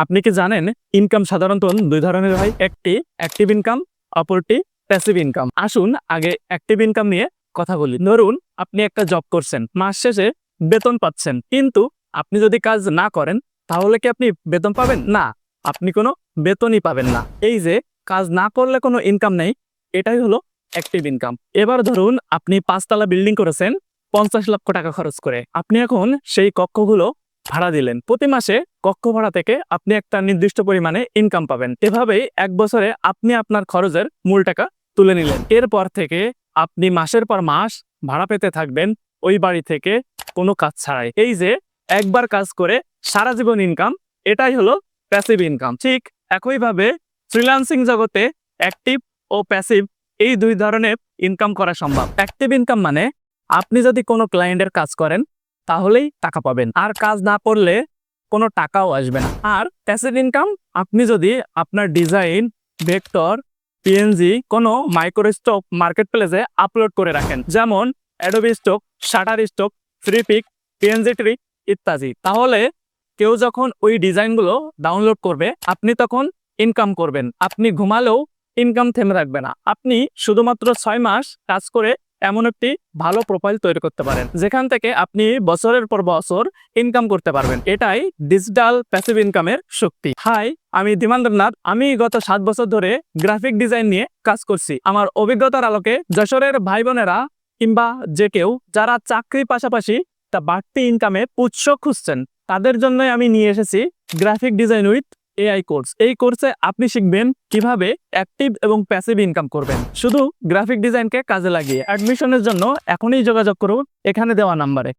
আপনি কি জানেন ইনকাম সাধারণত দুই ধরনের হয়, একটি অ্যাক্টিভ ইনকাম অপরটি প্যাসিভ ইনকাম আসুন আগে অ্যাক্টিভ ইনকাম নিয়ে কথা বলি। ধরুন, আপনি একটা জব করছেন, মাস শেষে বেতন পাচ্ছেন, কিন্তু আপনি যদি কাজ না করেন, তাহলে কি আপনি বেতন পাবেন? না, আপনি কোনো বেতনই পাবেন না। এই যে, কাজ না করলে কোনো ইনকাম নেই, এটাই হলো অ্যাক্টিভ ইনকাম এবার ধরুন, আপনি পাঁচতলা বিল্ডিং করেছেন, পঞ্চাশ লক্ষ টাকা খরচ করে। আপনি এখন সেই কক্ষগুলো ভাড়া দিলেন। প্রতি মাসে কক্ষ ভাড়া থেকে আপনি একটা নির্দিষ্ট পরিমাণে ইনকাম পাবেন। এভাবেই এক বছরে আপনি আপনার খরচের মূল টাকা তুলে নিলেন। এরপর থেকে আপনি মাসের পর মাস ভাড়া পেতে থাকবেন ওই বাড়ি থেকে কোনো কাজ ছাড়াই। এই যে একবার কাজ করে সারা জীবন ইনকাম এটাই হলো প্যাসিভ ইনকাম ঠিক একইভাবে ফ্রিল্যান্সিং জগতে অ্যাক্টিভ ও প্যাসিভ এই দুই ধরনের ইনকাম করা সম্ভব। অ্যাক্টিভ ইনকাম মানে আপনি যদি কোনো ক্লায়েন্টের কাজ করেন তাহলেই টাকা পাবেন। আর কাজ না করলে কোনো টাকাও আসবে না। আর প্যাসিভ ইনকাম আপনি যদি আপনার ডিজাইন ভেক্টর পিএনজি কোনো মাইক্রোস্টক মার্কেট প্লেসে আপলোড করে রাখেন, যেমন Adobe stock Shutterstock Freepik Pngtree ইত্যাদি, তাহলে কেউ যখন ওই ডিজাইনগুলো ডাউনলোড করবে, আপনি তখন ইনকাম করবেন। আপনি ঘুমালেও ইনকাম থেমে রাখবে না। আপনি শুধুমাত্র ছয় মাস কাজ করে এমন একটি ভালো প্রোফাইল তৈরি করতে পারেন। যেখান থেকে আপনি বছরের পর বছর ইনকাম করতে পারবেন। এটাই ডিজিটাল প্যাসিভ ইনকামের শক্তি। হাই আমি ধীমান্দ্রনাথ। আমি গত সাত বছর ধরে গ্রাফিক ডিজাইন নিয়ে কাজ করছি। আমার অভিজ্ঞতার আলোকে যশোরের ভাই বোনেরা কিংবা যে কেউ যারা চাকরির পাশাপাশি তা বাড়তি ইনকামের উৎস খুঁজছেন, তাদের জন্যই আমি নিয়ে এসেছি graphic design with AI course এই কোর্সে আপনি শিখবেন কীভাবে অ্যাক্টিভ এবং প্যাসিভ ইনকাম করবেন। শুধু গ্রাফিক ডিজাইনকে কাজে লাগিয়ে অ্যাডমিশনের জন্য এখনই যোগাযোগ করুন এখানে দেওয়া নাম্বারে